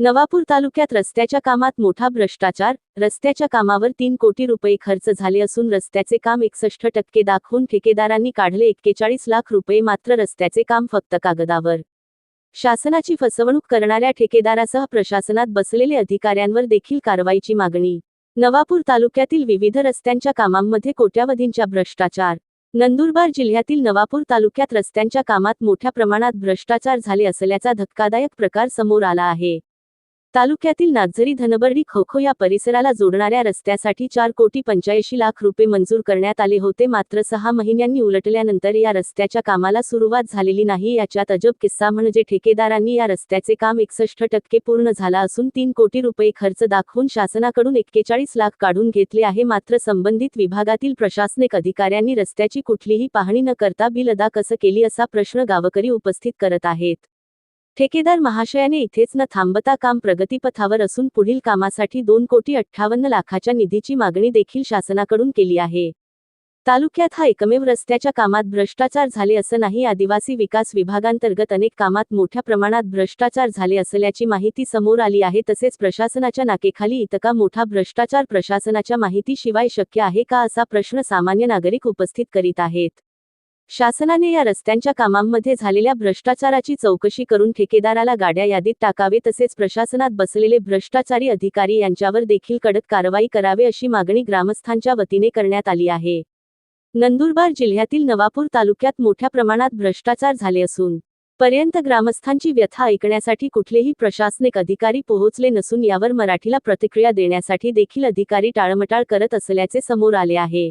नवापूर तालुक्यात रस्त्याच्या कामात मोठा भ्रष्टाचार रस्त्याच्या कामावर तीन कोटी रुपये खर्च झाले असून रस्त्याचे काम एकसष्ट टक्के दाखवून ठेकेदारांनी काढले एक्केचाळीस लाख रुपये मात्र रस्त्याचे काम फक्त कागदावर. शासनाची फसवणूक करणाऱ्या ठेकेदारासह प्रशासनात बसलेले अधिकाऱ्यांवर देखील कारवाईची मागणी. नवापूर तालुक्यातील विविध रस्त्यांच्या कामांमध्ये कोट्यावधींच्या भ्रष्टाचार. नंदुरबार जिल्ह्यातील नवापूर तालुक्यात रस्त्यांच्या कामात मोठ्या प्रमाणात भ्रष्टाचार झाले असल्याचा धक्कादायक प्रकार समोर आला आहे. तालुक्यातील नागझरी धनबर्डी खोखो या परिसराला जोडणाऱ्या रस्त्यासाठी चार कोटी पंच्याऐंशी लाख रुपये मंजूर करण्यात आले होते. मात्र सहा महिन्यांनी उलटल्यानंतर या रस्त्याच्या कामाला सुरुवात झालेली नाही. याच्यात अजब किस्सा म्हणजे ठेकेदारांनी या रस्त्याचे काम एकसष्ट टक्के पूर्ण झाला असून तीन कोटी रुपये खर्च दाखवून शासनाकडून एक्केचाळीस लाख काढून घेतले आहे. मात्र संबंधित विभागातील प्रशासनिक अधिकाऱ्यांनी रस्त्याची कुठलीही पाहणी न करता बिल अदा कसं केली असा प्रश्न गावकरी उपस्थित करत आहेत. ठेकेदार महाशयाने इथेच न थांबता काम प्रगतीपथावर असून पुढील कामासाठी दोन कोटी अठ्ठावन्न लाखाच्या निधीची मागणी देखील शासनाकडून केली आहे. तालुक्यात हा एकमेव रस्त्याच्या कामात भ्रष्टाचार झाले असं नाही आदिवासी विकास विभागांतर्गत अनेक कामात मोठ्या प्रमाणात भ्रष्टाचार झाले असल्याची माहिती समोर आली आहे तसेच प्रशासनाच्या नाकेखाली इतका मोठा भ्रष्टाचार प्रशासनाच्या माहितीशिवाय शक्य आहे का असा प्रश्न सामान्य नागरिक उपस्थित करीत आहेत. शासनाने या रस्त्यांच्या कामांमध्ये झालेल्या भ्रष्टाचाराची चौकशी करून ठेकेदाराला गाड्या यादीत टाकावे तसेच प्रशासनात बसलेले भ्रष्टाचारी अधिकारी यांच्यावर देखील कडक कारवाई करावे अशी मागणी ग्रामस्थांच्या वतीने करण्यात आली आहे. नंदुरबार जिल्ह्यातील नवापूर तालुक्यात मोठ्या प्रमाणात भ्रष्टाचार झाले असून पर्यंत ग्रामस्थांची व्यथा ऐकण्यासाठी कुठलेही प्रशासनिक अधिकारी पोहोचले नसून यावर मराठीला प्रतिक्रिया देण्यासाठी देखील अधिकारी टाळमटाळ करत असल्याचे समोर आले आहे.